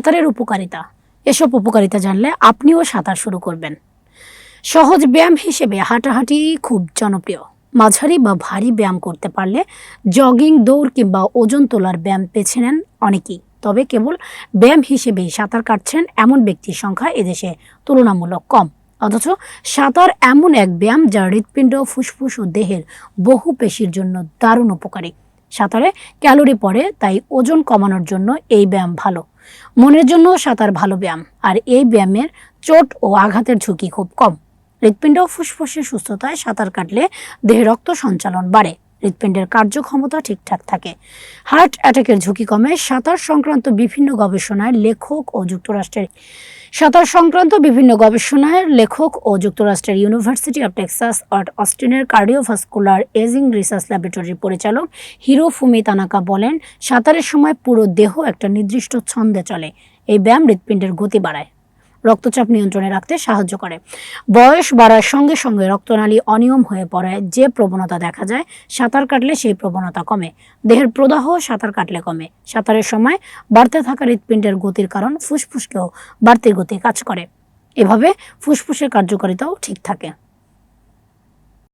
সাঁতারের উপকারিতা। এসব উপকারিতা জানলে আপনিও সাঁতার শুরু করবেন। সহজ ব্যায়াম হিসেবে হাঁটাহাঁটি খুব জনপ্রিয়। মাঝারি বা ভারী ব্যায়াম করতে পারলে জগিং, দৌড় কিংবা ওজন তোলার ব্যায়াম বেছে নেন অনেকেই। তবে কেবল ব্যায়াম হিসেবেই সাঁতার কাটছেন এমন ব্যক্তির সংখ্যা এদেশে তুলনামূলক কম। অথচ সাঁতার এমন এক ব্যায়াম যা হৃৎপিণ্ড, ফুসফুস ও দেহের বহু পেশির জন্য দারুণ উপকারী। সাঁতারে ক্যালোরি পড়ে, তাই ওজন কমানোর জন্য এই ব্যায়াম ভালো। মনের জন্য সাঁতার ভালো ব্যায়াম, আর এই ব্যায়ামের চোট ও আঘাতের ঝুঁকি খুব কম। হৃৎপিণ্ড ফুসফুসের সুস্থতায় সাঁতার কাটলে দেহে রক্ত সঞ্চালন বাড়ে। হৃৎপিণ্ডের কার্যক্ষমতা ঠিকঠাক থাকে। হার্ট অ্যাটাকের ঝুঁকি কমে। সাঁতার সংক্রান্ত বিভিন্ন গবেষণায় লেখক ও যুক্তরাষ্ট্রের সাঁতার সংক্রান্ত বিভিন্ন গবেষণায় লেখক ও যুক্তরাষ্ট্রের ইউনিভার্সিটি অব টেক্সাস অট অস্টিনের কার্ডিওভাস্কুলার এজিং রিসার্চ ল্যাবরেটরির পরিচালক হিরো ফুমি তানাকা বলেন, সাঁতারের সময় পুরো দেহ একটা নির্দিষ্ট ছন্দে চলে। এই ব্যায়াম হৃৎপিণ্ডের গতি বাড়ায়। রক্তচাপ নিয়ন্ত্রণে রাখতে সাহায্য করে। বয়স বাড়ার সঙ্গে সঙ্গে রক্তনালী অনিয়ম হয়ে পড়ায় যে প্রবণতা দেখা যায়, সাঁতার কাটলে সেই প্রবণতা কমে। দেহের প্রদাহ সাঁতার কাটলে কমে। সাঁতারের সময় বাড়তে থাকা হৃৎপিণ্ডের গতির কারণ ফুসফুসকেও বাড়তি গতি কাজ করে। এভাবে ফুসফুসের কার্যকারিতাও ঠিক থাকে।